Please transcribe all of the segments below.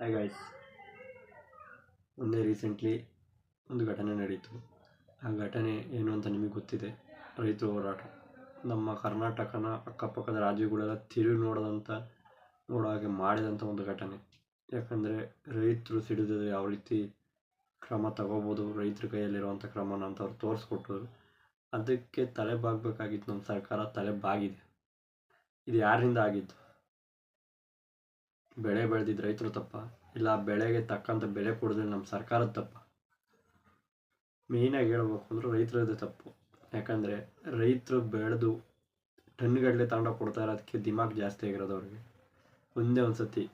Hi guys ಮೊನ್ನೆ recently ಒಂದು ಘಟನೆ ನಡೀತು. ಆ ಘಟನೆ ಏನು ಅಂತ ನಿಮಗೆ ಗೊತ್ತಿದೆ? ರೈತರ ಹೋರಾಟ. ನಮ್ಮ ಕರ್ನಾಟಕನ ಅಕ್ಕಪಕ್ಕದ ರಾಜ್ಯಗಳೆಲ್ಲ ತಿರುಗಿ ನೋಡೋದಂಥ ನೋಡೋ ಹಾಗೆ ಮಾಡಿದಂಥ ಒಂದು ಘಟನೆ. ಯಾಕಂದರೆ ರೈತರು ಸಿಡಿದರೆ ಯಾವ ರೀತಿ ಕ್ರಮ ತಗೋಬೋದು, ರೈತರ ಕೈಯಲ್ಲಿರುವಂಥ ಕ್ರಮನ ಅಂತ ಅವ್ರು ತೋರಿಸ್ಕೊಟ್ಟರು. ಅದಕ್ಕೆ ತಲೆ ಬಾಗಬೇಕಾಗಿತ್ತು. ನಮ್ಮ ಸರ್ಕಾರ ತಲೆ ಬಾಗಿದೆ. ಇದು ಯಾರಿಂದ ಆಗಿದ್ದು? ಬೆಳೆ ಬೆಳೆದಿದ್ದು ರೈತರು ತಪ್ಪ, ಇಲ್ಲ ಬೆಳೆಗೆ ತಕ್ಕಂಥ ಬೆಲೆ ಕೊಡಿದ್ರೆ ನಮ್ಮ ಸರ್ಕಾರದ ತಪ್ಪ. ಮೇಯ್ನಾಗಿ ಹೇಳ್ಬೇಕು ಅಂದ್ರೆ ರೈತರದ್ದು ತಪ್ಪು. ಯಾಕಂದರೆ ರೈತರು ಬೆಳೆದು ಟನ್ಗಟ್ಟಲೆ ತಗೊಂಡೋಗಿ ಕೊಡ್ತಾ ಅದಕ್ಕೆ ದಿಮಾಗ್ ಜಾಸ್ತಿ ಆಗಿರೋದು ಅವ್ರಿಗೆ. ಒಂದೇ ಒಂದು ಸತಿ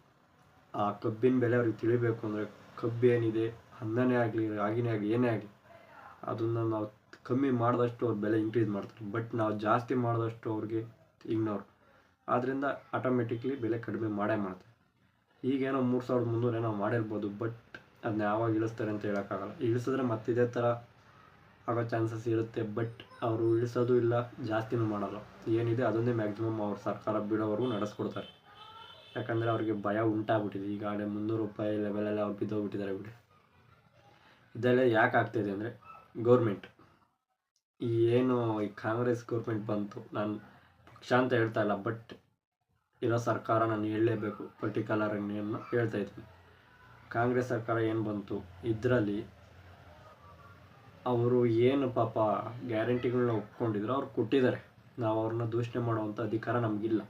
ಆ ಕಬ್ಬಿನ ಬೆಲೆ ಅವ್ರಿಗೆ ತಿಳಿಬೇಕು ಅಂದರೆ ಕಬ್ಬು ಏನಿದೆ ಅನ್ನನೇ ಆಗಲಿ, ರಾಗಿನೇ ಆಗಲಿ, ಏನೇ ಆಗಲಿ, ಅದನ್ನು ನಾವು ಕಮ್ಮಿ ಮಾಡಿದಷ್ಟು ಅವ್ರ ಬೆಲೆ ಇನ್ಕ್ರೀಸ್ ಮಾಡ್ತಾರೆ. ಬಟ್ ನಾವು ಜಾಸ್ತಿ ಮಾಡಿದಷ್ಟು ಅವ್ರಿಗೆ ಇಗ್ನೋರ್ ಆದ್ದರಿಂದ ಆಟೋಮೆಟಿಕ್ಲಿ ಬೆಲೆ ಕಡಿಮೆ ಮಾಡೇ ಮಾಡ್ತಾರೆ. ಈಗೇನೋ ಮೂರು ಸಾವಿರದ ಮುನ್ನೂರು ಏನೋ ಮಾಡಿರ್ಬೋದು ಬಟ್ ಅದನ್ನ ಯಾವಾಗ ಇಳಿಸ್ತಾರೆ ಅಂತ ಹೇಳೋಕ್ಕಾಗಲ್ಲ. ಇಳಿಸಿದ್ರೆ ಮತ್ತೆ ಇದೇ ಥರ ಆಗೋ ಚಾನ್ಸಸ್ ಇರುತ್ತೆ ಬಟ್ ಅವರು ಇಳಿಸೋದು ಇಲ್ಲ, ಜಾಸ್ತಿನೂ ಮಾಡಲ್ಲ. ಏನಿದೆ ಅದನ್ನೇ ಮ್ಯಾಕ್ಸಿಮಮ್ ಅವ್ರ ಸರ್ಕಾರ ಬಿಡೋವರೆಗೂ ನಡೆಸ್ಕೊಡ್ತಾರೆ. ಯಾಕಂದರೆ ಅವ್ರಿಗೆ ಭಯ ಉಂಟಾಗ್ಬಿಟ್ಟಿದೆ. ಗಾಡಿ ಮುನ್ನೂರು ರೂಪಾಯಿ ಲೆವೆಲಲ್ಲಿ ಅವ್ರು ಬಿದ್ದೋಗ್ಬಿಟ್ಟಿದ್ದಾರೆ ಬಿಡಿ ಇದೆಲ್ಲ ಯಾಕೆ ಆಗ್ತಾಯಿದೆ ಅಂದರೆ ಗೌರ್ಮೆಂಟ್ ಏನು ಈ ಕಾಂಗ್ರೆಸ್ ಗೌರ್ಮೆಂಟ್ ಬಂತು, ನಾನು ಪಕ್ಷ ಅಂತ ಹೇಳ್ತಾ ಇಲ್ಲ ಬಟ್ ಇರೋ ಸರ್ಕಾರ ನಾನು ಹೇಳಲೇಬೇಕು ಪರ್ಟಿಕ್ಯುಲರ್ ಅನ್ನು ಹೇಳ್ತಾ ಇದ್ದೀನಿ. ಕಾಂಗ್ರೆಸ್ ಸರ್ಕಾರ ಏನು ಬಂತು? ಇದರಲ್ಲಿ ಅವರು ಏನು ಪಾಪ ಗ್ಯಾರಂಟಿಗಳನ್ನ ಒಪ್ಕೊಂಡಿದ್ರು ಅವ್ರು ಕೊಟ್ಟಿದ್ದಾರೆ. ನಾವು ಅವ್ರನ್ನ ದೂಷಣೆ ಮಾಡುವಂಥ ಅಧಿಕಾರ ನಮಗಿಲ್ಲ.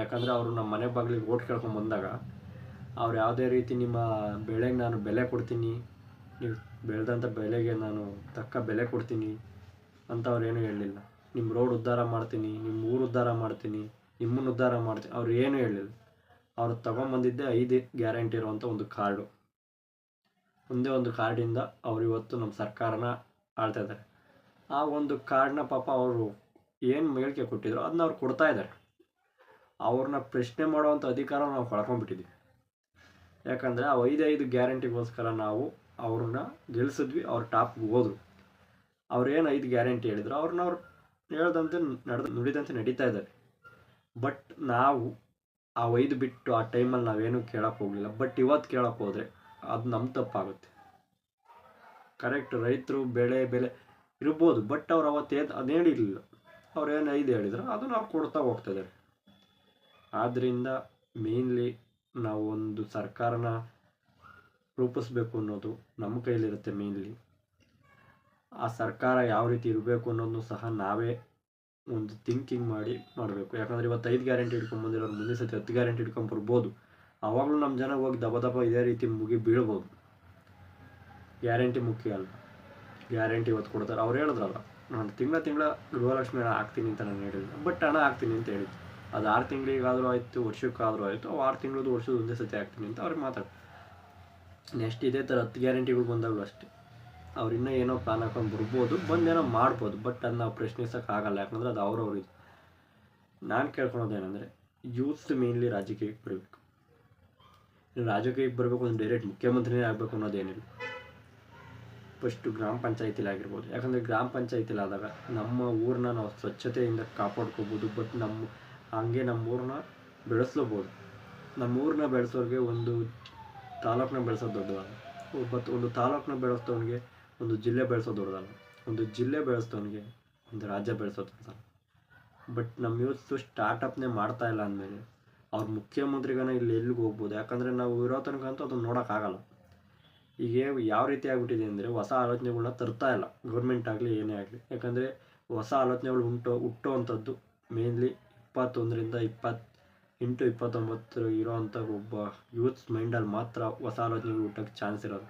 ಯಾಕಂದರೆ ಅವರು ನಮ್ಮ ಮನೆ ಬಾಗಿಲಿಗೆ ಓಟ್ ಕೇಳ್ಕೊಂಡು ಬಂದಾಗ ಅವ್ರು ಯಾವುದೇ ರೀತಿ ನಿಮ್ಮ ಬೆಳೆಗೆ ನಾನು ಬೆಲೆ ಕೊಡ್ತೀನಿ, ನೀವು ಬೆಳೆದಂಥ ಬೆಲೆಗೆ ನಾನು ತಕ್ಕ ಬೆಲೆ ಕೊಡ್ತೀನಿ ಅಂತ ಅವ್ರೇನು ಹೇಳಲಿಲ್ಲ. ನಿಮ್ಮ ರೋಡ್ ಉದ್ಧಾರ ಮಾಡ್ತೀನಿ, ನಿಮ್ಮ ಊರು ಉದ್ಧಾರ ಮಾಡ್ತೀನಿ. ನಿಮ್ಮನ್ನು ಉದ್ಧಾರ ಮಾಡ್ತೀನಿ ಅವ್ರು ಏನು ಹೇಳಿಲ್ಲ. ಅವ್ರು ತಗೊಂಬಂದಿದ್ದೆ ಐದು ಗ್ಯಾರಂಟಿ ಇರುವಂಥ ಒಂದು ಕಾರ್ಡು. ಒಂದೇ ಒಂದು ಕಾರ್ಡಿಂದ ಅವ್ರು ಇವತ್ತು ನಮ್ಮ ಸರ್ಕಾರನ ಆಳ್ತಾ ಇದ್ದಾರೆ. ಆ ಒಂದು ಕಾರ್ಡ್ನ ಪಾಪ ಅವರು ಏನು ಹೇಳಿಕೆ ಕೊಟ್ಟಿದ್ರು ಅದನ್ನ ಅವ್ರು ಕೊಡ್ತಾ ಇದ್ದಾರೆ. ಅವ್ರನ್ನ ಪ್ರಶ್ನೆ ಮಾಡುವಂಥ ಅಧಿಕಾರ ನಾವು ಕಳ್ಕೊಂಡ್ಬಿಟ್ಟಿದ್ದೀವಿ ಯಾಕಂದರೆ ಆ ಐದು ಐದು ಗ್ಯಾರಂಟಿಗೋಸ್ಕರ ನಾವು ಅವ್ರನ್ನ ಗೆಲ್ಲಿಸಿದ್ವಿ ಅವ್ರ ಟಾಪ್ಗೆ ಹೋದ್ರು. ಏನು ಐದು ಗ್ಯಾರಂಟಿ ಹೇಳಿದ್ರು ಅವ್ರನ್ನ ಅವ್ರು ಹೇಳ್ದಂತೆ ನಡೆದು, ನುಡಿದಂತೆ ನಡೀತಾ ಇದ್ದಾರೆ. ಬಟ್ ನಾವು ಆ ಒಯ್ದು ಬಿಟ್ಟು ಆ ಟೈಮಲ್ಲಿ ನಾವೇನು ಕೇಳಕ್ಕೆ ಹೋಗಲಿಲ್ಲ. ಬಟ್ ಇವತ್ತು ಕೇಳಕ್ಕೆ ಹೋದರೆ ಅದು ನಮ್ಮ ತಪ್ಪಾಗುತ್ತೆ. ಕರೆಕ್ಟ್ ರೈತರು ಬೆಳೆ ಬೆಲೆ ಇರ್ಬೋದು. ಬಟ್ ಅವ್ರು ಅವತ್ತು ಏನು, ಅದು ಹೇಳಿರಲಿಲ್ಲ. ಅವ್ರು ಐದು ಹೇಳಿದ್ರು ಅದನ್ನು ಅವ್ರು ಕೊಡ್ತಾ ಹೋಗ್ತಿದ್ದಾರೆ ಆದ್ದರಿಂದ ಮೇನ್ಲಿ ನಾವು ಒಂದು ಸರ್ಕಾರನ ರೂಪಿಸ್ಬೇಕು ಅನ್ನೋದು ನಮ್ಮ ಕೈಲಿರುತ್ತೆ ಮೇನ್ಲಿ ಆ ಸರ್ಕಾರ ಯಾವ ರೀತಿ ಇರಬೇಕು ಅನ್ನೋದನ್ನು ಸಹ ನಾವೇ ಒಂದು ಥಿಂಕಿಂಗ್ ಮಾಡಿ ಮಾಡಬೇಕು. ಯಾಕಂದರೆ ಇವತ್ತು ಐದು ಗ್ಯಾರಂಟಿ ಇಟ್ಕೊಂಬಂದಿರೋರು ಮುಂದೆ ಸತಿ ಹತ್ತು ಗ್ಯಾರಂಟಿ ಹಿಡ್ಕೊಂಬರ್ಬೋದು ಆವಾಗಲೂ ನಮ್ಮ ಜನ ಹೋಗಿ ದಬ ದಬ ಇದೇ ರೀತಿ ಮುಗಿ ಬೀಳ್ಬೋದು. ಗ್ಯಾರಂಟಿ ಮುಖ್ಯ ಅಲ್ಲ ಗ್ಯಾರಂಟಿ ಇವತ್ತು ಕೊಡ್ತಾರೆ. ಅವ್ರು ಹೇಳಿದ್ರಲ್ಲ, ನಾನು ತಿಂಗಳ ತಿಂಗಳ ಗೃಹಲಕ್ಷ್ಮಿ ಹಣ ಹಾಕ್ತೀನಿ ಅಂತ ನಾನು ಹೇಳಿದ್ದೆ. ಬಟ್ ಹಣ ಹಾಕ್ತೀನಿ ಅಂತ ಹೇಳಿದ್ದು. ಅದು ಆರು ತಿಂಗಳಿಗಾದರೂ ಆಯಿತು, ವರ್ಷಕ್ಕಾದರೂ ಆಯಿತು, ಅವು ಆರು ತಿಂಗಳದ್ದು ವರ್ಷದ ಒಂದೇ ಸತಿ ಹಾಕ್ತೀನಿ ಅಂತ ಅವ್ರಿಗೆ ಮಾತಾಡ್ತಾರೆ. ನೆಕ್ಸ್ಟ್ ಇದೇ ಥರ ಹತ್ತು ಗ್ಯಾರಂಟಿಗಳು ಬಂದಾಗಲೂ ಅಷ್ಟೇ. ಅವ್ರು ಇನ್ನೂ ಏನೋ ಪ್ಲಾನ್ ಹಾಕೊಂಡು ಬರ್ಬೋದು ಬಂದೇನೋ ಮಾಡ್ಬೋದು ಬಟ್ ಅದನ್ನ ನಾವು ಪ್ರಶ್ನಿಸೋಕ್ಕಾಗಲ್ಲ ಯಾಕಂದ್ರೆ ಅದು ಅವ್ರವ್ರ ಇದು. ನಾನು ಕೇಳ್ಕೊಳೋದೇನೆಂದರೆ ಯೂತ್ಸ್ ಮೇನ್ಲಿ ರಾಜಕೀಯಕ್ಕೆ ಬರಬೇಕು. ರಾಜಕೀಯಕ್ಕೆ ಬರಬೇಕು ಅಂದ್ರೆ ಡೈರೆಕ್ಟ್ ಮುಖ್ಯಮಂತ್ರಿನೇ ಆಗಬೇಕು ಅನ್ನೋದೇನಿಲ್ಲ ಫಸ್ಟು ಗ್ರಾಮ ಪಂಚಾಯತಿಲಿ ಆಗಿರ್ಬೋದು. ಯಾಕಂದರೆ ಗ್ರಾಮ ಪಂಚಾಯತಿಲಿ ಆದಾಗ ನಮ್ಮ ಊರನ್ನ ನಾವು ಸ್ವಚ್ಛತೆಯಿಂದ ಕಾಪಾಡ್ಕೋಬೋದು ಬಟ್ ನಮ್ಮ ಹಾಗೆ ನಮ್ಮ ಊರನ್ನ ಬೆಳೆಸ್ಲಬೋದು. ನಮ್ಮ ಊರನ್ನ ಬೆಳೆಸೋರಿಗೆ ಒಂದು ತಾಲೂಕನ್ನ ಬೆಳೆಸೋದು ದೊಡ್ಡದಲ್ಲ ಬಟ್ ಒಂದು ತಾಲೂಕನ್ನ ಬೆಳೆಸ್ತವನಿಗೆ ಒಂದು ಜಿಲ್ಲೆ ಬೆಳೆಸೋ ದೊಡ್ಡದಲ್ಲ. ಒಂದು ಜಿಲ್ಲೆ ಬೆಳೆಸ್ತವನಿಗೆ ಒಂದು ರಾಜ್ಯ ಬೆಳೆಸೋ ದೊಡ್ಡದಲ್ಲ ಬಟ್ ನಮ್ಮ ಯೂತ್ಸು ಸ್ಟಾರ್ಟಪ್ನೇ ಮಾಡ್ತಾ ಇಲ್ಲ ಅಂದಮೇಲೆ ಅವ್ರ ಮುಖ್ಯಮಂತ್ರಿಗನ ಇಲ್ಲಿ ಎಲ್ಲಿಗೆ ಹೋಗ್ಬೋದು? ಯಾಕಂದರೆ ನಾವು ಇರೋ ತನಕ ಅಂತೂ ಅದನ್ನು ನೋಡೋಕ್ಕಾಗಲ್ಲ ಈಗ ಯಾವ ರೀತಿ ಆಗ್ಬಿಟ್ಟಿದೆ ಅಂದರೆ ಹೊಸ ಆಲೋಚನೆಗಳನ್ನ ತರ್ತಾ ಇಲ್ಲ. ಗೌರ್ಮೆಂಟ್ ಆಗಲಿ, ಏನೇ ಆಗಲಿ. ಯಾಕಂದರೆ ಹೊಸ ಆಲೋಚನೆಗಳು ಉಂಟು, ಹುಟ್ಟುವಂಥದ್ದು. ಮೇನ್ಲಿ ಇಪ್ಪತ್ತೊಂದರಿಂದ ಇಪ್ಪತ್ತು ಎಂಟು ಇಪ್ಪತ್ತೊಂಬತ್ತು ಇರೋ ಅಂಥ ಒಬ್ಬ ಯೂತ್ಸ್ ಮೈಂಡಲ್ಲಿ ಮಾತ್ರ ಹೊಸ ಆಲೋಚನೆಗಳು ಹುಟ್ಟೋಕ್ಕೆ ಚಾನ್ಸ್ ಇರೋದು.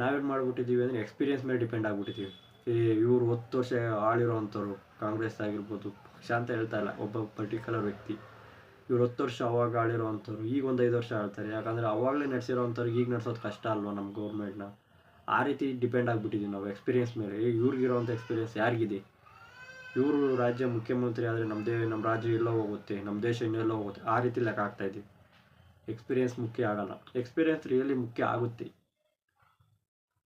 ನಾವೇನು ಮಾಡ್ಬಿಟ್ಟಿದ್ದೀವಿ ಅಂದರೆ ಎಕ್ಸ್ಪೀರಿಯನ್ಸ್ ಮೇಲೆ ಡಿಪೆಂಡ್ ಆಗಿಬಿಟ್ಟಿದ್ದೀವಿ ಈ ಇವರು ಹತ್ತು ವರ್ಷ ಆಳಿರೋವಂಥವ್ರು ಕಾಂಗ್ರೆಸ್ ಆಗಿರ್ಬೋದು ಅಂತ ಹೇಳ್ತಾ ಇಲ್ಲ, ಒಬ್ಬ ಪರ್ಟಿಕ್ಯುಲರ್ ವ್ಯಕ್ತಿ. ಇವ್ರು ಹತ್ತು ವರ್ಷ ಅವಾಗ ಆಳಿರೋವಂಥವ್ರು ಈಗ ಒಂದು ಐದು ವರ್ಷ ಆಳ್ತಾರೆ. ಯಾಕಂದರೆ ಅವಾಗಲೇ ನಡೆಸಿರೋವಂಥವ್ರಿಗೆ ಈಗ ನಡೆಸೋದು ಕಷ್ಟ ಅಲ್ವಾ ನಮ್ಮ ಗೌರ್ಮೆಂಟ್ನ ಆ ರೀತಿ ಡಿಪೆಂಡ್ ಆಗಿಬಿಟ್ಟಿದ್ದೀವಿ ನಾವು ಎಕ್ಸ್ಪೀರಿಯನ್ಸ್ ಮೇಲೆ. ಇವ್ರಿಗಿರೋವಂಥ ಎಕ್ಸ್ಪೀರಿಯನ್ಸ್ ಯಾರಿಗಿದೆ? ಇವರು ರಾಜ್ಯ ಮುಖ್ಯಮಂತ್ರಿ ಆದರೆ ನಮ್ಮದೇ ನಮ್ಮ ರಾಜ್ಯ ಎಲ್ಲೋ ಹೋಗುತ್ತೆ ನಮ್ಮ ದೇಶ ಇನ್ನೆಲ್ಲೋ ಹೋಗುತ್ತೆ. ಆ ರೀತಿ ಲೆಕ್ಕ ಆಗ್ತಾ ಎಕ್ಸ್ಪೀರಿಯೆನ್ಸ್ ಎಕ್ಸ್ಪೀರಿಯನ್ಸ್ ಮುಖ್ಯ ಆಗಲ್ಲ. ಎಕ್ಸ್ಪೀರಿಯನ್ಸ್ ರಿಯಲಿ ಮುಖ್ಯ ಆಗುತ್ತೆ.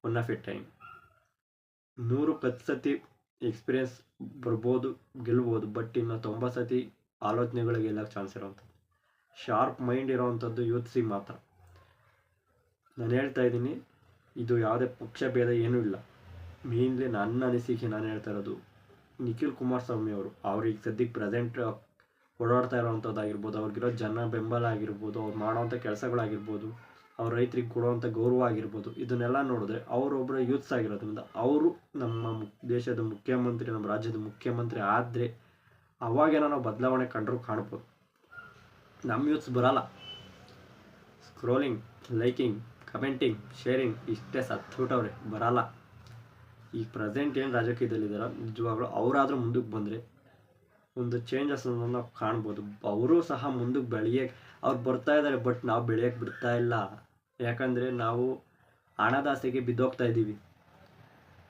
ಒನ್ ಆಫ್ ಎ ಟೈಮ್ ನೂರು ಹತ್ತು ಸತಿ ಎಕ್ಸ್ಪೀರಿಯನ್ಸ್ ಬರ್ಬೋದು, ಗೆಲ್ಬೋದು ಬಟ್ ಇನ್ನು ತೊಂಬತ್ತು ಸತಿ ಆಲೋಚನೆಗಳಿಗೆ ಗೆಲ್ಲಕ್ಕೆ ಚಾನ್ಸ್ ಇರೋವಂಥದ್ದು. ಶಾರ್ಪ್ ಮೈಂಡ್ ಇರೋವಂಥದ್ದು ಯೋಚಿಸಿ ಮಾತ್ರ. ನಾನು ಹೇಳ್ತಾ ಇದ್ದೀನಿ, ಇದು ಯಾವುದೇ ಪಕ್ಷ ಭೇದ ಏನೂ ಇಲ್ಲ. ಮೇನ್ಲಿ ನನ್ನ ಅನಿಸಿಕೆ ನಾನು ಹೇಳ್ತಾ ಇರೋದು, ನಿಖಿಲ್ ಕುಮಾರಸ್ವಾಮಿ ಅವರು ಅವ್ರಿಗೆ ಸದ್ಯಕ್ಕೆ ಪ್ರೆಸೆಂಟ್ ಓಡಾಡ್ತಾ ಇರೋವಂಥದ್ದಾಗಿರ್ಬೋದು, ಅವ್ರಿಗಿರೋ ಜನ ಬೆಂಬಲ ಆಗಿರ್ಬೋದು, ಅವ್ರು ಮಾಡೋವಂಥ ಕೆಲಸಗಳಾಗಿರ್ಬೋದು ಅವ್ರ ರೈತರಿಗೆ ಕೊಡುವಂಥ ಗೌರವ ಆಗಿರ್ಬೋದು. ಇದನ್ನೆಲ್ಲ ನೋಡಿದ್ರೆ ಅವರೊಬ್ಬರ ಯೂತ್ಸ್ ಆಗಿರೋದ್ರಿಂದ ಅವರು ನಮ್ಮ ದೇಶದ ಮುಖ್ಯಮಂತ್ರಿ, ನಮ್ಮ ರಾಜ್ಯದ ಮುಖ್ಯಮಂತ್ರಿ ಆದರೆ ಅವಾಗೇನೋ ನಾವು ಬದಲಾವಣೆ ಕಂಡ್ರು ಕಾಣ್ಬೋದು. ನಮ್ಮ ಯೂತ್ಸ್ ಬರಲ್ಲ. ಸ್ಕ್ರೋಲಿಂಗ್, ಲೈಕಿಂಗ್, ಕಮೆಂಟಿಂಗ್, ಶೇರಿಂಗ್ ಇಷ್ಟೇ ಸತ್ತುಬಿಟ್ಟವ್ರೆ ಬರಲ್ಲ. ಈ ಪ್ರೆಸೆಂಟ್ ಏನು ರಾಜಕೀಯದಲ್ಲಿದ್ದಾರೋ ನಿಜವಾಗ್ಲೂ ಅವರಾದರೂ ಮುಂದಕ್ಕೆ ಬಂದರೆ ಒಂದು ಚೇಂಜಸ್ ನಾವು ಕಾಣ್ಬೋದು. ಅವರು ಸಹ ಮುಂದಕ್ಕೆ ಬೆಳೆಯಕ್ಕೆ ಅವ್ರು ಬರ್ತಾ ಇದ್ದಾರೆ ಬಟ್ ನಾವು ಬೆಳೆಯಕ್ಕೆ ಬಿಡ್ತಾ ಇಲ್ಲ. ಯಾಕಂದರೆ ನಾವು ಹಣದಾಸೆಗೆ ಬಿದ್ದೋಗ್ತಾ ಇದ್ದೀವಿ.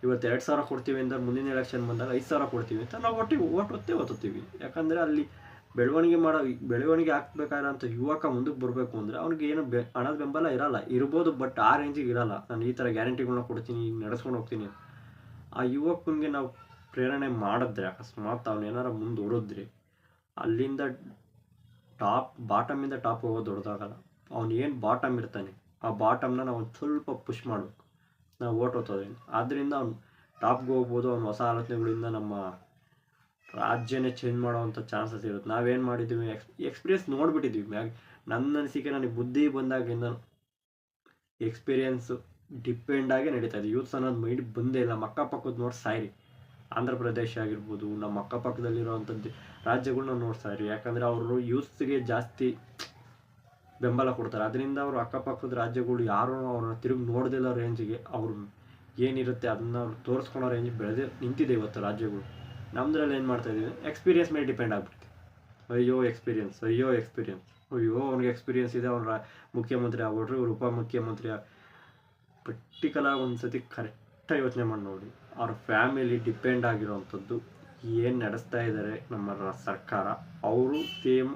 ಇವತ್ತು ಎರಡು ಸಾವಿರ ಕೊಡ್ತೀವಿ ಅಂತ ಮುಂದಿನ ಎಲೆಕ್ಷನ್ ಬಂದಾಗ ಐದು ಸಾವಿರ ಕೊಡ್ತೀವಿ ಅಂತ ನಾವು ಒಟ್ಟಿಗೆ ಓಟ್ ಒತ್ತೇ ಓದುತ್ತೀವಿ ಯಾಕಂದರೆ ಅಲ್ಲಿ ಬೆಳವಣಿಗೆ ಮಾಡೋ ಬೆಳವಣಿಗೆ ಹಾಕ್ಬೇಕಾದಂಥ ಯುವಕ ಮುಂದಕ್ಕೆ ಬರಬೇಕು ಅಂದರೆ ಅವ್ನಿಗೆ ಏನು ಬೆ, ಹಣದ ಬೆಂಬಲ ಇರಲ್ಲ. ಇರ್ಬೋದು ಬಟ್ ಆ ರೇಂಜಿಗೆ ಇರಲ್ಲ. ನಾನು ಈ ಥರ ಗ್ಯಾರಂಟಿಗಳನ್ನ ಕೊಡ್ತೀನಿ, ಈಗ ನಡೆಸ್ಕೊಂಡು ಹೋಗ್ತೀನಿ ಆ ಯುವಕನಿಗೆ ನಾವು ಪ್ರೇರಣೆ ಮಾಡಿದ್ರೆ, ಅಕಸ್ಮಾತ್ ಅವ್ನು ಏನಾರ ಮುಂದೆ ಓಡಿದ್ರೆ, ಅಲ್ಲಿಂದ ಟಾಪ್ ಬಾಟಮಿಂದ ಟಾಪ್ ಹೋಗೋದು ದೊಡ್ಡದಾಗಲ್ಲ. ಅವ್ನು ಏನು ಬಾಟಮ್ ಇರ್ತಾನೆ ಆ ಬಾಟಮ್ನ ನಾವು ಒಂದು ಸ್ವಲ್ಪ ಪುಷ್ ಮಾಡಬೇಕು. ನಾವು ಓಟ್ ಓದ್ತೋದೇನು ಆದ್ದರಿಂದ ಅವ್ನು ಟಾಪ್ಗೆ ಹೋಗ್ಬೋದು, ಅವ್ನು ಹೊಸ ಆಲೋಚನೆಗಳಿಂದ ನಮ್ಮ ರಾಜ್ಯನೇ ಚೇಂಜ್ ಮಾಡೋವಂಥ ಚಾನ್ಸಸ್ ಇರುತ್ತೆ. ನಾವೇನು ಮಾಡಿದ್ದೀವಿ ಎಕ್ಸ್ ಎಕ್ಸ್ಪೀರಿಯನ್ಸ್ ನೋಡಿಬಿಟ್ಟಿದ್ವಿ. ಮ್ಯಾಗ ನನ್ನ ಅನಿಸಿಕೆ ನನಗೆ ಬುದ್ಧಿ ಬಂದಾಗಿಂದ ಎಕ್ಸ್ಪೀರಿಯನ್ಸು ಡಿಪೆಂಡ್ ಆಗಿ ನಡೀತಾ ಇದೆ. ಯೂತ್ಸ್ ಅನ್ನೋದು ಮೈಂಡ್ ಬಂದೇ ಇಲ್ಲ. ನಮ್ಮ ಅಕ್ಕಪಕ್ಕದ ನೋಡಿ ಸಾಯಿರಿ. ಆಂಧ್ರ ಪ್ರದೇಶ ಆಗಿರ್ಬೋದು, ನಮ್ಮ ಅಕ್ಕಪಕ್ಕದಲ್ಲಿರುವಂಥದ್ದು ರಾಜ್ಯಗಳನ್ನ ನೋಡ್ತಾ ಇರಿ ಯಾಕಂದರೆ ಅವರು ಯೂತ್ಸ್ಗೆ ಜಾಸ್ತಿ ಬೆಂಬಲ ಕೊಡ್ತಾರೆ. ಅದರಿಂದ ಅವರು ಅಕ್ಕಪಕ್ಕದ ರಾಜ್ಯಗಳು ಯಾರು ಅವ್ರನ್ನ ತಿರುಗಿ ನೋಡ್ದಿಲ್ಲ ರೇಂಜಿಗೆ ಅವ್ರು ಏನಿರುತ್ತೆ ಅದನ್ನ ಅವ್ರು ತೋರಿಸ್ಕೊಳೋ ರೇಂಜ್ ಬೆಳೆದೇ ನಿಂತಿದೆ ಇವತ್ತು ರಾಜ್ಯಗಳು. ನಮ್ದ್ರಲ್ಲಿ ಏನು ಮಾಡ್ತಾ ಇದೀವಿ ಎಕ್ಸ್ಪೀರಿಯನ್ಸ್ ಮೇಲೆ ಡಿಪೆಂಡ್ ಆಗ್ಬಿಡುತ್ತೆ ಅಯ್ಯೋ ಎಕ್ಸ್ಪೀರಿಯನ್ಸ್ ಅಯ್ಯೋ ಎಕ್ಸ್ಪೀರಿಯನ್ಸ್ ಅಯ್ಯೋ, ಅವ್ನಿಗೆ ಎಕ್ಸ್ಪೀರಿಯನ್ಸ್ ಇದೆ. ಅವ್ರ ಮುಖ್ಯಮಂತ್ರಿ ಆಗ್ಬಿಟ್ರು. ಇವ್ರು ಉಪಮುಖ್ಯಮಂತ್ರಿ ಪರ್ಟಿಕ್ಯುಲರ್ ಒಂದು ಸತಿ ಕರೆಕ್ಟಾಗಿ ಯೋಚನೆ ಮಾಡಿ ನೋಡಿ. ಅವ್ರ ಫ್ಯಾಮಿಲಿ ಡಿಪೆಂಡ್ ಆಗಿರೋವಂಥದ್ದು ಏನು ನಡೆಸ್ತಾ ಇದ್ದಾರೆ ನಮ್ಮ ಸರ್ಕಾರ. ಅವರು ಸೇಮ್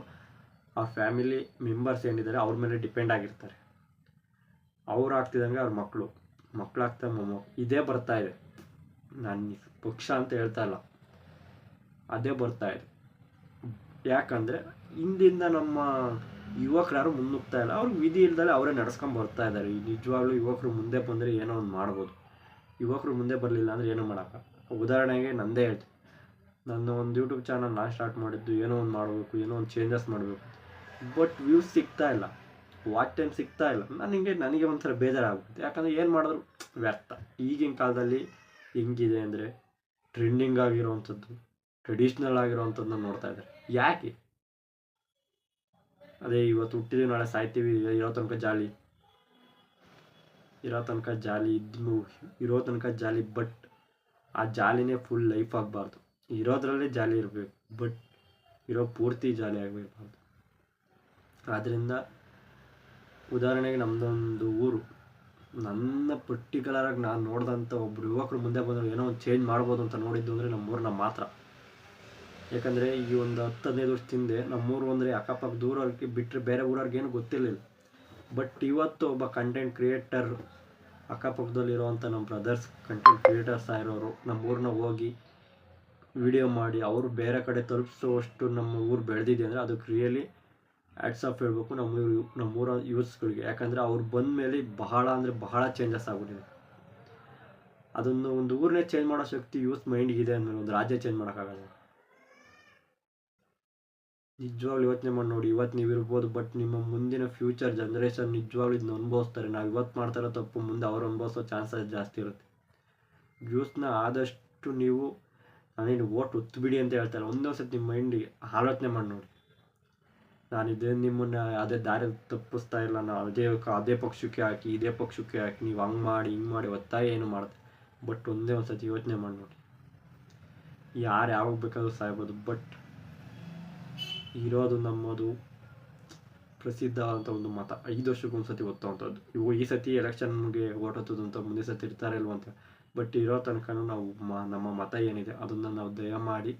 ಆ ಫ್ಯಾಮಿಲಿ ಮೆಂಬರ್ಸ್ ಏನಿದ್ದಾರೆ ಅವ್ರ ಮೇಲೆ ಡಿಪೆಂಡ್ ಆಗಿರ್ತಾರೆ. ಅವ್ರು ಆಗ್ತಿದ್ದಂಗೆ ಅವ್ರ ಮಕ್ಕಳು ಮಕ್ಕಳಾಗ್ತಾ ಮೊಮ್ಮಕ್ ಇದೇ ಬರ್ತಾ ಇದೆ. ನಾನು ಪಕ್ಷ ಅಂತ ಹೇಳ್ತಾ ಇಲ್ಲ. ಅದೇ ಬರ್ತಾ ಇದೆ. ಯಾಕಂದರೆ ಹಿಂದಿಂದ ನಮ್ಮ ಯುವಕರು ಯಾರು ಮುನ್ನುಗ್ತಾ ಇಲ್ಲ. ಅವ್ರಿಗೆ ವಿಧಿ ಇಲ್ದಲೆ ಅವರೇ ನಡ್ಸ್ಕೊಂಡು ಬರ್ತಾ ಇದ್ದಾರೆ. ನಿಜವಾಗ್ಲೂ ಯುವಕರು ಮುಂದೆ ಬಂದರೆ ಏನೋ ಒಂದು ಮಾಡ್ಬೋದು. ಯುವಕರು ಮುಂದೆ ಬರಲಿಲ್ಲ ಅಂದರೆ ಏನೂ ಮಾಡೋಕ್ಕ ಉದಾಹರಣೆಗೆ ನನ್ನದೇ ಹೇಳ್ತೀನಿ. ನನ್ನ ಒಂದು ಯೂಟ್ಯೂಬ್ ಚಾನಲ್ ನಾನು ಸ್ಟಾರ್ಟ್ ಮಾಡಿದ್ದು ಏನೋ ಒಂದು ಮಾಡಬೇಕು, ಏನೋ ಒಂದು ಚೇಂಜಸ್ ಮಾಡಬೇಕು. ಬಟ್ ವ್ಯೂಸ್ ಸಿಗ್ತಾ ಇಲ್ಲ. ವಾಚ್ ಟೈಮ್ ಸಿಗ್ತಾ ಇಲ್ಲ. ನನಗೆ ನನಗೆ ಒಂಥರ ಬೇಜಾರಾಗ್ಬಿಡುತ್ತೆ ಯಾಕಂದರೆ ಏನು ಮಾಡಿದ್ರು? ವ್ಯರ್ಥ. ಈಗಿನ ಕಾಲದಲ್ಲಿ ಹೆಂಗಿದೆ ಅಂದರೆ ಟ್ರೆಂಡಿಂಗ್ ಆಗಿರೋವಂಥದ್ದು ಟ್ರೆಡಿಷ್ನಲ್ ಆಗಿರೋವಂಥದ್ದನ್ನ ನೋಡ್ತಾ ಇದ್ದಾರೆ ಯಾಕೆ? ಅದೇ ಇವತ್ತು ಹುಟ್ಟಿದೀವಿ, ನಾಳೆ ಸಾಯ್ತೀವಿ, ಇರೋ ತನಕ ಜಾಲಿ. ಇರೋ ತನಕ ಜಾಲಿ ಇದ್ದು ಇರೋ ತನಕ ಜಾಲಿ ಬಟ್ ಆ ಜಾಲಿನೇ ಫುಲ್ ಲೈಫ್ ಆಗಬಾರ್ದು. ಇರೋದ್ರಲ್ಲೇ ಜಾಲಿ ಇರಬೇಕು ಬಟ್ ಇರೋ ಪೂರ್ತಿ ಜಾಲಿ ಆಗಬೇಕಬಾರ್ದು ಆದ್ದರಿಂದ ಉದಾಹರಣೆಗೆ ನಮ್ಮದೊಂದು ಊರು, ನನ್ನ ಪರ್ಟಿಕ್ಯುಲರಾಗಿ ನಾನು ನೋಡಿದಂಥ ಒಬ್ಬರು ಯುವಕರು ಮುಂದೆ ಬಂದರು, ಏನೋ ಒಂದು ಚೇಂಜ್ ಮಾಡ್ಬೋದು ಅಂತ ನೋಡಿದ್ದು ಅಂದರೆ ನಮ್ಮೂರನ್ನ ಮಾತ್ರ. ಯಾಕಂದರೆ ಈ ಒಂದು ಹತ್ತು ಹದಿನೈದು ವರ್ಷ ಹಿಂದೆ ನಮ್ಮೂರು ಅಂದರೆ ಅಕ್ಕಪಕ್ಕ ದೂರವ್ರಿಗೆ ಬಿಟ್ಟರೆ ಬೇರೆ ಊರವ್ರಿಗೆ ಏನು ಗೊತ್ತಿರಲಿಲ್ಲ. ಬಟ್ ಇವತ್ತು ಒಬ್ಬ ಕಂಟೆಂಟ್ ಕ್ರಿಯೇಟರ್ ಅಕ್ಕಪಕ್ಕದಲ್ಲಿರುವಂಥ ನಮ್ಮ ಬ್ರದರ್ಸ್ ಕಂಟೆಂಟ್ ಕ್ರಿಯೇಟರ್ಸ್ ಆಗಿರೋರು ನಮ್ಮ ಊರನ್ನ ಹೋಗಿ ವಿಡಿಯೋ ಮಾಡಿ, ಅವರು ಬೇರೆ ಕಡೆ ತಲುಪಿಸುವಷ್ಟು ನಮ್ಮ ಊರು ಬೆಳೆದಿದೆ ಅಂದರೆ ಅದಕ್ಕೆ ರಿಯಲಿ ಆ್ಯಡ್ಸ್ ಆಫ್ ಹೇಳ್ಬೇಕು ನಮ್ಮ ನಮ್ಮೂರ ಯೂತ್ಸ್ಗಳಿಗೆ ಯಾಕಂದರೆ ಅವ್ರು ಬಂದ ಮೇಲೆ ಬಹಳ ಅಂದರೆ ಬಹಳ ಚೇಂಜಸ್ ಆಗ್ಬಿಟ್ಟಿದೆ. ಅದೊಂದು ಒಂದು ಊರನ್ನೇ ಚೇಂಜ್ ಮಾಡೋ ಶಕ್ತಿ ಯೂತ್ ಮೈಂಡ್ಗೆ ಇದೆ ಅಂದಮೇಲೆ ಒಂದು ರಾಜ್ಯ ಚೇಂಜ್ ಮಾಡೋಕ್ಕಾಗಲ್ಲ ನಿಜವಾಗ್ಲೂ ಯೋಚನೆ ಮಾಡಿ ನೋಡಿ ಇವತ್ತು ನೀವು ಇರ್ಬೋದು ಬಟ್ ನಿಮ್ಮ ಮುಂದಿನ ಫ್ಯೂಚರ್ ಜನ್ರೇಷನ್ ನಿಜವಾಗ್ಲೂ ಇದನ್ನ ಅನುಭವಿಸ್ತಾರೆ. ನಾವು ಇವತ್ತು ಮಾಡ್ತಾರೋ ತಪ್ಪು ಮುಂದೆ ಅವ್ರು ಅನುಭವಿಸೋ ಚಾನ್ಸಸ್ ಜಾಸ್ತಿ ಇರುತ್ತೆ. ಯೂಸ್ನ ಆದಷ್ಟು ನೀವು, ನಾನೇನು ಓಟ್ ಒತ್ತುಬಿಡಿ ಅಂತ ಹೇಳ್ತಾರೆ ಒಂದೊಂದು ಸತಿ ನಿಮ್ಮ ಮೈಂಡಿಗೆ ಆಲೋಚನೆ ಮಾಡಿ ನೋಡಿ. ನಾನು ಇದೇ ನಿಮ್ಮನ್ನ ಅದೇ ದಾರಿ ತಪ್ಪಿಸ್ತಾ ಇಲ್ಲ. ನಾನು ಅದೇ ಅದೇ ಪಕ್ಷಕ್ಕೆ ಹಾಕಿ, ಇದೇ ಪಕ್ಷಕ್ಕೆ ಹಾಕಿ, ನೀವು ಹಂಗೆ ಮಾಡಿ, ಹಿಂಗೆ ಮಾಡಿ ಒತ್ತಾಯ ಏನು ಮಾಡಿದೆ. ಬಟ್ ಒಂದೇ ಒಂದು ಸತಿ ಯೋಚನೆ ಮಾಡಿ ನೋಡಿ. ಯಾರು ಯಾವಾಗ ಬೇಕಾದ್ರೂ ಸಾಯ್ಬೋದು. ಬಟ್ ಇರೋದು ನಮ್ಮದು ಪ್ರಸಿದ್ಧ ಅಂತ ಒಂದು ಮತ. ಐದು ವರ್ಷಕ್ಕೊಂದ್ಸತಿ ಒತ್ತುವಂಥದ್ದು ಇವು ಈ ಸತಿ ಎಲೆಕ್ಷನ್ಗೆ ಓಟ್ ಹೊತ್ತದು ಅಂತ ಮುಂದೆ ಸತಿ ಇರ್ತಾರೆ ಅಂತ. ಬಟ್ ಇರೋ ತನಕ ನಾವು ಮ, ನಮ್ಮ ಮತ ಏನಿದೆ ಅದನ್ನು ನಾವು ದಯಮಾಡಿ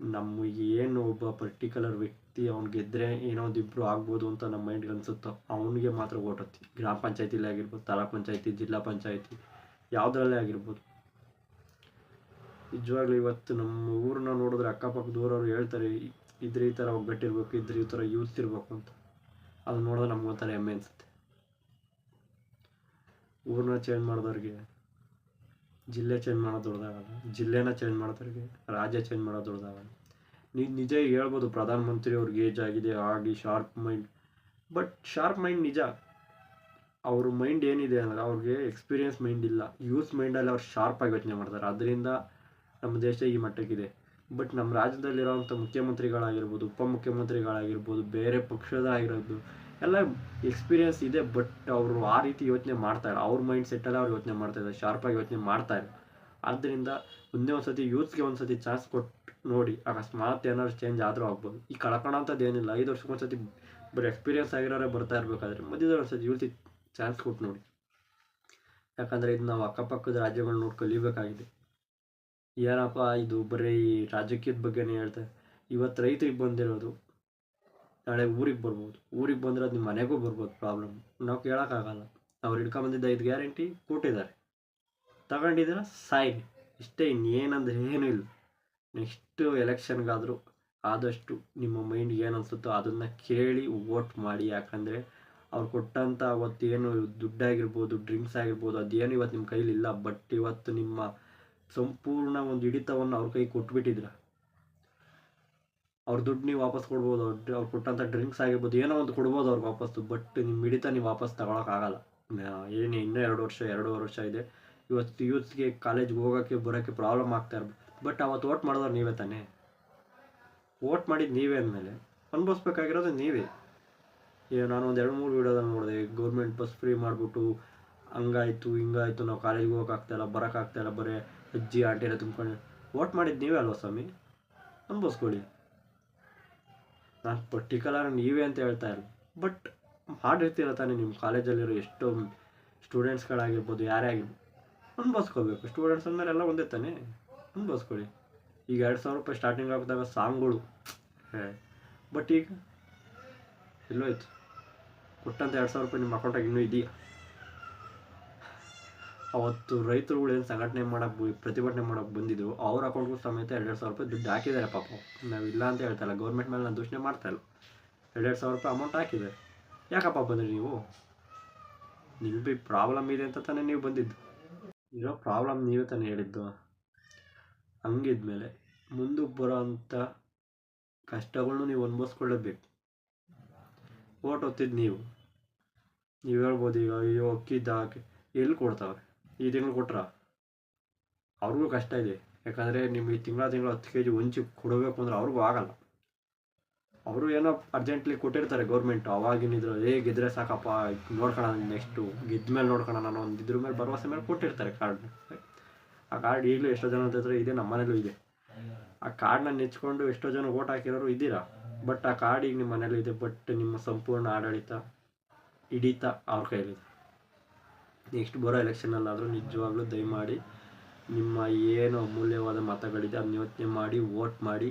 ನಮ್ಮ ಏನು ಒಬ್ಬ ಪರ್ಟಿಕ್ಯುಲರ್ ವ್ಯಕ್ತಿ ಅವ್ನು ಗೆದ್ರೆ ಏನೋ ಒಂದು ಇಂಪ್ರೂವ್ ಆಗ್ಬೋದು ಅಂತ ನಮ್ಮ ಮೈಂಡ್ಗೆ ಅನಿಸುತ್ತೋ, ಅವನಿಗೆ ಮಾತ್ರ ಓಟ್ ಹತ್ತಿ. ಗ್ರಾಮ ಪಂಚಾಯತಿಲೇ ಆಗಿರ್ಬೋದು, ತಾಲೂಕ್ ಪಂಚಾಯತಿ, ಜಿಲ್ಲಾ ಪಂಚಾಯತಿ, ಯಾವುದರಲ್ಲೇ ಆಗಿರ್ಬೋದು. ನಿಜವಾಗ್ಲೂ ಇವತ್ತು ನಮ್ಮ ಊರನ್ನ ನೋಡಿದ್ರೆ ಅಕ್ಕಪಕ್ಕ ದೂರವ್ರು ಹೇಳ್ತಾರೆ ಇದ್ರ ಈ ಥರ ಒಗ್ಗಟ್ಟಿರ್ಬೇಕು, ಇದ್ರೆ ಈ ಥರ ಯೂತ್ ಇರಬೇಕು ಅಂತ. ಅದು ನೋಡಿದ್ರೆ ನಮಗೊಂಥರ ಹೆಮ್ಮೆ ಅನಿಸುತ್ತೆ. ಊರನ್ನ ಚೇಂಜ್ ಮಾಡಿದವ್ರಿಗೆ, ಜಿಲ್ಲೆ ಚೇಂಜ್ ಮಾಡೋದು ದೊಡ್ಡದಾಗಲ್ಲ ಜಿಲ್ಲೆನ ಚೇಂಜ್ ಮಾಡೋದ್ರಿಗೆ ರಾಜ್ಯ ಚೇಂಜ್ ಮಾಡೋದು ದೊಡ್ಡದಾಗಲ್ಲ ನಿಜ ಹೇಳ್ಬೋದು ಪ್ರಧಾನಮಂತ್ರಿ ಅವ್ರಿಗೆ ಏಜ್ ಆಗಿದೆ ಆಗಿ sharp mind but sharp mind ನಿಜ. ಅವ್ರ ಮೈಂಡ್ ಏನಿದೆ ಅಂದರೆ ಅವ್ರಿಗೆ ಎಕ್ಸ್ಪೀರಿಯನ್ಸ್ ಮೈಂಡ್ ಇಲ್ಲ. ಯೂಸ್ ಮೈಂಡಲ್ಲಿ ಅವ್ರು ಶಾರ್ಪಾಗಿ ಯೋಚನೆ ಮಾಡ್ತಾರೆ. ಅದರಿಂದ ನಮ್ಮ ದೇಶ ಈ ಮಟ್ಟಕ್ಕಿದೆ. ಬಟ್ ನಮ್ಮ ರಾಜ್ಯದಲ್ಲಿರೋವಂಥ ಮುಖ್ಯಮಂತ್ರಿಗಳಾಗಿರ್ಬೋದು, ಉಪಮುಖ್ಯಮಂತ್ರಿಗಳಾಗಿರ್ಬೋದು, ಬೇರೆ ಪಕ್ಷದಾಗಿರೋದು ಎಲ್ಲ ಎಕ್ಸ್ಪೀರಿಯನ್ಸ್ ಇದೆ ಬಟ್ ಅವರು ಆ ರೀತಿ ಯೋಚನೆ ಮಾಡ್ತಾರೆ ಅವ್ರ ಮೈಂಡ್ ಸೆಟ್ಟಲ್ಲಿ ಅವ್ರು ಯೋಚನೆ ಮಾಡ್ತಾ ಇದ್ದಾರೆ ಶಾರ್ಪಾಗಿ ಯೋಚನೆ ಮಾಡ್ತಾರೆ ಆದ್ದರಿಂದ ಒಂದೇ ಒಂದು ಸತಿ ಯೂತ್ಸ್ಗೆ ಒಂದು ಸತಿ ಚಾನ್ಸ್ ಕೊಟ್ಟು ನೋಡಿ ಅಕಸ್ಮಾತ್ ಏನಾದ್ರು ಚೇಂಜ್ ಆದರೂ ಆಗ್ಬೋದು. ಈ ಕಳ್ಕೊಳಂಥದ್ದು ಏನಿಲ್ಲ, ಐದು ವರ್ಷಕ್ಕೆ ಒಂದ್ಸತಿ ಬರೀ ಎಕ್ಸ್ಪೀರಿಯನ್ಸ್ ಆಗಿರೋರೇ ಬರ್ತಾ ಇರಬೇಕಾದ್ರೆ ಮಧ್ಯದಲ್ಲಿ ಒಂದು ಸತಿ ಚಾನ್ಸ್ ಕೊಟ್ಟು ನೋಡಿ. ಯಾಕಂದರೆ ಇದು ನಾವು ಅಕ್ಕಪಕ್ಕದ ರಾಜ್ಯಗಳನ್ನ ನೋಡಿ ಕಲಿಬೇಕಾಗಿದೆ. ಏನಪ್ಪ ಇದು ಬರೀ ರಾಜಕೀಯದ ಬಗ್ಗೆನೇ ಹೇಳ್ತಾರೆ ಇವತ್ತು ರೈತರಿಗೆ ಬಂದಿರೋದು, ನಾಳೆ ಊರಿಗೆ ಬರ್ಬೋದು. ಊರಿಗೆ ಬಂದ್ರೆ ಅದು ನಿಮ್ಮ ಮನೆಗೂ ಬರ್ಬೋದು ಪ್ರಾಬ್ಲಮ್ ನಾವು ಕೇಳೋಕ್ಕಾಗಲ್ಲ. ಅವ್ರು ಹಿಡ್ಕೊಂಬಂದಿದ್ದ ಐದು ಗ್ಯಾರಂಟಿ ಕೊಟ್ಟಿದ್ದಾರೆ. ತಗೊಂಡಿದ್ದೀರ ಸಾಯಿರಿ ಇಷ್ಟೇ ಇನ್ನೇನಂದ್ರೆ ಏನೂ ಇಲ್ಲ. ನೆಕ್ಸ್ಟ್ ಎಲೆಕ್ಷನ್ಗಾದರೂ ಆದಷ್ಟು ನಿಮ್ಮ ಮೈಂಡ್ಗೆ ಏನು ಅನಿಸುತ್ತೋ ಅದನ್ನು ಕೇಳಿ ವೋಟ್ ಮಾಡಿ. ಯಾಕಂದರೆ ಅವ್ರು ಕೊಟ್ಟಂಥ ಅವತ್ತೇನು ದುಡ್ಡಾಗಿರ್ಬೋದು ಡ್ರಿಂಕ್ಸ್ ಆಗಿರ್ಬೋದು, ಅದೇನು ಇವತ್ತು ನಿಮ್ಮ ಕೈಲಿ ಇಲ್ಲ. ಬಟ್ ಇವತ್ತು ನಿಮ್ಮ ಸಂಪೂರ್ಣ ಒಂದು ಹಿಡಿತವನ್ನು ಅವ್ರ ಕೈ ಕೊಟ್ಬಿಟ್ಟಿದ್ರ. ಅವ್ರ ದುಡ್ಡು ನೀವು ವಾಪಸ್ ಕೊಡ್ಬೋದು, ಅವ್ರು ಅವ್ರು ಕೊಟ್ಟಂಥ ಡ್ರಿಂಕ್ಸ್ ಆಗಿರ್ಬೋದು, ಏನೋ ಒಂದು ಕೊಡ್ಬೋದು ಅವ್ರಿಗೆ ವಾಪಸ್ಸು. ಬಟ್ ನಿಮ್ಮ ಹಿಡಿತ ನೀವು ವಾಪಸ್ ತಗೊಳಕ್ಕಾಗಲ್ಲ ಏನು ಇನ್ನೂ ಎರಡು ವರ್ಷ, ಎರಡೂವರೆ ವರ್ಷ ಇದೆ. ಇವತ್ತು ಯೂತ್ಸ್ಗೆ ಕಾಲೇಜ್ಗೆ ಹೋಗೋಕ್ಕೆ, ಬರೋಕ್ಕೆ ಪ್ರಾಬ್ಲಮ್ ಆಗ್ತಾ ಇರ್ಬೋದು ಬಟ್ ಅವತ್ತು ಓಟ್ ಮಾಡಿದವ್ರು ನೀವೇ ತಾನೇ. ಓಟ್ ಮಾಡಿದ್ದು ನೀವೇ ಅಂದಮೇಲೆ ಅನುಭವಿಸ್ಬೇಕಾಗಿರೋದು ನೀವೇ. ಈಗ ನಾನು ಒಂದು ಎರಡು ಮೂರು ವೀಡಿಯೋದಲ್ಲಿ ನೋಡಿದೆ. ಗೌರ್ಮೆಂಟ್ ಬಸ್ ಫ್ರೀ ಮಾಡಿಬಿಟ್ಟು ಹಂಗಾಯ್ತು, ಹಿಂಗಾಯ್ತು, ನಾವು ಕಾಲೇಜ್ಗೆ ಹೋಗೋಕ್ಕಾಗ್ತಾಯಿಲ್ಲ ಬರೋಕ್ಕಾಗ್ತಾಯಿಲ್ಲ ಬರೀ ಅಜ್ಜಿ, ಆಂಟಿ ಎಲ್ಲ ತುಂಬ್ಕೊಂಡು. ಓಟ್ ಮಾಡಿದ್ದು ನೀವೇ ಅಲ್ವಾ ಸ್ವಾಮಿ? ಅನುಭವಿಸ್ಕೊಳ್ಳಿ. ನಾನು ಪರ್ಟಿಕ್ಯುಲರ್ ನೀವೇ ಅಂತ ಹೇಳ್ತಾ ಇಲ್ಲ. ಬಟ್ ಮಾಡಿರ್ತೀರ ತಾನೇ ನಿಮ್ಮ ಕಾಲೇಜಲ್ಲಿರೋ ಎಷ್ಟೋ ಸ್ಟೂಡೆಂಟ್ಸ್ಗಳಾಗಿರ್ಬೋದು ಯಾರೇ ಆಗಿರ್ಬೋದು. ಅನುಭವಿಸ್ಕೋಬೇಕು ಸ್ಟೂಡೆಂಟ್ಸ್ ಅಂದಮೇಲೆ ಎಲ್ಲ ಒಂದೇ ತಾನೇ. ಅನುಭವಿಸ್ಕೊಳ್ಳಿ ಈಗ ಎರಡು ಸಾವಿರ ರೂಪಾಯಿ ಸ್ಟಾರ್ಟಿಂಗ್ ಆಗಿದಾಗ ಸಾಂಗ್ಗಳು. ಬಟ್ ಈಗ ಎಲ್ಲೋಯ್ತು ಕೊಟ್ಟಂತ ಎರಡು ಸಾವಿರ ರೂಪಾಯಿ ನಿಮ್ಮ ಅಕೌಂಟಾಗ ಇನ್ನೂ ಇದೆಯಾ? ಅವತ್ತು ರೈತರುಗಳು ಏನು ಸಂಘಟನೆ ಮಾಡೋಕ್ಕೆ ಪ್ರತಿಭಟನೆ ಮಾಡೋಕ್ಕೆ ಬಂದಿದ್ರು, ಅವ್ರ ಅಕೌಂಟ್ಗೂ ಸಮೇತ ಎರಡೆರಡು ಸಾವಿರ ರೂಪಾಯಿ ದುಡ್ಡು ಹಾಕಿದ್ದಾರೆ ಪಾಪ. ನಾವು ಇಲ್ಲ ಅಂತ ಹೇಳ್ತಾಯಿಲ್ಲ ಗೌರ್ಮೆಂಟ್ ಮೇಲೆ ನಾನು ದೂಷಣೆ ಮಾಡ್ತಾ ಇಲ್ಲ. ಎರಡೆರಡು ಸಾವಿರ ರೂಪಾಯಿ ಅಮೌಂಟ್ ಹಾಕಿದೆ ಯಾಕಪ್ಪ ಬಂದ್ರಿ ನೀವು? ನಿಮಗೆ ಪ್ರಾಬ್ಲಮ್ ಇದೆ ಅಂತ ತಾನೇ ನೀವು ಬಂದಿದ್ದು. ಇರೋ ಪ್ರಾಬ್ಲಮ್ ನೀವೇ ತಾನೇ ಹೇಳಿದ್ದು. ಹಂಗಿದ್ಮೇಲೆ ಮುಂದಕ್ಕೆ ಬರೋ ಅಂಥ ಕಷ್ಟಗಳನ್ನು ನೀವು ಅನುಭವಿಸ್ಕೊಳ್ಳೇಬೇಕು. ಓಟ್ ಹೊತ್ತಿದ್ದು ನೀವು. ನೀವು ಹೇಳ್ಬೋದು ಈಗ, ಅಯ್ಯೋ ಅಕ್ಕಿದ್ದ ಎಲ್ಲಿ ಕೊಡ್ತಾವೆ? ಈ ತಿಂಗಳು ಕೊಟ್ರ? ಅವ್ರಿಗೂ ಕಷ್ಟ ಇದೆ. ಯಾಕಂದರೆ ನಿಮಗೆ ತಿಂಗಳ ತಿಂಗಳು ಹತ್ತು ಕೆ ಜಿ ಹೊಂಚಿ ಕೊಡಬೇಕು ಅಂದ್ರೆ ಅವ್ರಿಗೂ ಆಗಲ್ಲ. ಅವರು ಏನೋ ಅರ್ಜೆಂಟ್ಲಿ ಕೊಟ್ಟಿರ್ತಾರೆ ಗೌರ್ಮೆಂಟ್ ಅವಾಗಿನಿದ್ರು ಏ, ಗೆದ್ರೆ ಸಾಕಪ್ಪ ನೋಡ್ಕೊಳ್ಳೋಣ ನೆಕ್ಸ್ಟು ಗೆದ್ದ ಮೇಲೆ ನೋಡ್ಕೊಳ್ಳೋಣ ಅನ್ನೋ ಒಂದು ಇದ್ರ ಮೇಲೆ ಭರವಸೆ ಮೇಲೆ ಕೊಟ್ಟಿರ್ತಾರೆ ಕಾರ್ಡ್ನ ಆ ಕಾರ್ಡ್ ಈಗಲೂ ಎಷ್ಟೋ ಜನ ಹತ್ರ ಇದೆ ನಮ್ಮ ಮನೇಲೂ ಇದೆ. ಆ ಕಾರ್ಡ್ನ ನೆಚ್ಕೊಂಡು ಎಷ್ಟೋ ಜನ ಓಟ್ ಹಾಕಿರೋರು ಇದ್ದೀರಾ? ಬಟ್ ಆ ಕಾರ್ಡ್ ಈಗ ನಿಮ್ಮ ಮನೇಲಿ ಇದೆ ಬಟ್ ನಿಮ್ಮ ಸಂಪೂರ್ಣ ಆಡಳಿತ, ಹಿಡಿತ ಅವ್ರ ಕೈಲಿದೆ ನೆಕ್ಸ್ಟ್ ಬರೋ ಎಲೆಕ್ಷನಲ್ಲಾದರೂ ನಿಜವಾಗ್ಲೂ ದಯಮಾಡಿ ನಿಮ್ಮ ಏನು ಅಮೂಲ್ಯವಾದ ಮತಗಳಿದೆ ಅದನ್ನ ಯೋಚನೆ ಮಾಡಿ ವೋಟ್ ಮಾಡಿ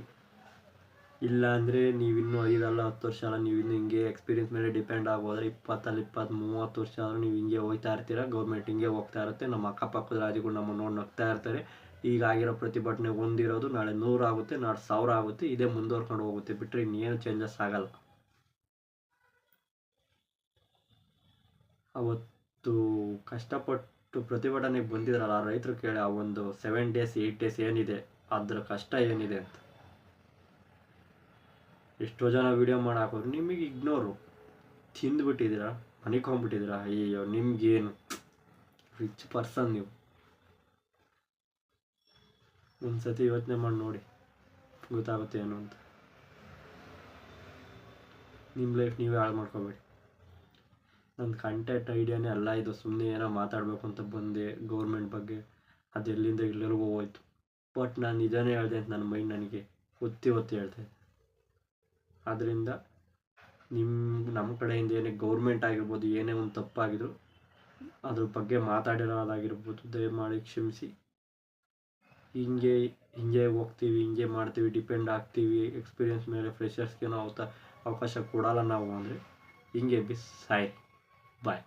ಇಲ್ಲ ಅಂದರೆ ನೀವಿನ್ನೂ ಐದಲ್ಲ ಹತ್ತು ವರ್ಷ ಅಲ್ಲ ನೀವು ಇನ್ನು ಹಿಂಗೆ ಎಕ್ಸ್ಪೀರಿಯನ್ಸ್ ಮೇಲೆ ಡಿಪೆಂಡ್ ಆಗೋದ್ರೆ ಇಪ್ಪತ್ತಲ್ಲಿ ಇಪ್ಪತ್ತು ಮೂವತ್ತು ವರ್ಷ ಆದರೂ ನೀವು ಹಿಂಗೆ ಹೋಗ್ತಾ ಇರ್ತೀರ ಗೌರ್ಮೆಂಟ್ ಹಿಂಗೆ ಹೋಗ್ತಾ ಇರುತ್ತೆ, ನಮ್ಮ ಅಕ್ಕಪಕ್ಕದ ರಾಜ್ಯಗಳು ನಮ್ಮ ನೋಡಿ ನಗ್ತಾ ಇರ್ತಾರೆ. ಈಗ ಆಗಿರೋ ಪ್ರತಿಭಟನೆ ಒಂದಿರೋದು, ನಾಳೆ ನೂರು ಆಗುತ್ತೆ, ನಾಳೆ ಸಾವಿರ ಆಗುತ್ತೆ, ಇದೇ ಮುಂದುವರ್ಕೊಂಡು ಹೋಗುತ್ತೆ ಬಿಟ್ಟರೆ ಇನ್ನೇನು ಚೇಂಜಸ್ ಆಗಲ್ಲ. ಅವತ್ತು ಕಷ್ಟಪಟ್ಟು ಪ್ರತಿಭಟನೆಗೆ ಬಂದಿದ್ರಲ್ಲ ರೈತರು ಕೇಳಿ ಆ ಒಂದು ಸೆವೆನ್ ಡೇಸ್ ಏಯ್ಟ್ ಡೇಸ್ ಏನಿದೆ, ಅದ್ರ ಕಷ್ಟ ಏನಿದೆ ಅಂತ. ಎಷ್ಟೋ ಜನ ವಿಡಿಯೋ ಮಾಡಾಕೋರು ನಿಮಗೆ ಇಗ್ನೋರು ತಿಂದುಬಿಟ್ಟಿದ್ದೀರಾ? ಮನಿಕೊಂಬಿಟ್ಟಿದ್ದೀರಾ ಅಯ್ಯೋ ನಿಮ್ಗೇನು? ರಿಚ್ ಪರ್ಸನ್ ನೀವು. ಒಂದು ಸತಿ ಯೋಚನೆ ಮಾಡಿ ನೋಡಿ, ಗೊತ್ತಾಗುತ್ತೆ ಏನು ಅಂತ. ನಿಮ್ಮ ಲೈಫ್ ನೀವೇ ಹಾಳು ಮಾಡ್ಕೋಬೇಡಿ. ನನ್ನ ಕಂಟೆಂಟ್ ಐಡಿಯಾನೇ ಅಲ್ಲ ಇದು ಸುಮ್ಮನೆ ಏನೋ ಮಾತಾಡಬೇಕು ಅಂತ ಬಂದೆ ಗೌರ್ಮೆಂಟ್ ಬಗ್ಗೆ. ಅದೆಲ್ಲಿಂದ ಎಲ್ಲರಿಗೂ ಹೋಯ್ತು. ಬಟ್ ನಾನು ನಿಜಾನೇ ಹೇಳಿದೆ ಅಂತ ನನ್ನ ಮೈಂಡ್ ನನಗೆ ಒತ್ತಿ ಒತ್ತಿ ಹೇಳ್ತಾ ಆದ್ದರಿಂದ ನಿಮ್ಮ ನಮ್ಮ ಕಡೆಯಿಂದ ಏನೇ ಗೌರ್ಮೆಂಟ್ ಆಗಿರ್ಬೋದು, ಏನೇ ಒಂದು ತಪ್ಪಾಗಿದ್ರು, ಅದ್ರ ಬಗ್ಗೆ ಮಾತಾಡಿರೋದಾಗಿರ್ಬೋದು, ದಯಮಾಡಿ ಕ್ಷಮಿಸಿ. ಹಿಂಗೆ ಹಿಂಗೆ ಹೋಗ್ತೀವಿ, ಹಿಂಗೆ ಮಾಡ್ತೀವಿ ಡಿಪೆಂಡ್ ಆಗ್ತೀವಿ ಎಕ್ಸ್ಪೀರಿಯನ್ಸ್ ಮೇಲೆ ಫ್ರೆಷರ್ಸ್ಗೆ ನಾವು ಅವಕಾಶ ಕೊಡಲ್ಲ ನಾವು ಅಂದರೆ, ಹಿಂಗೆ ಬಿ ಸಾಯ್ ಬಾಯ್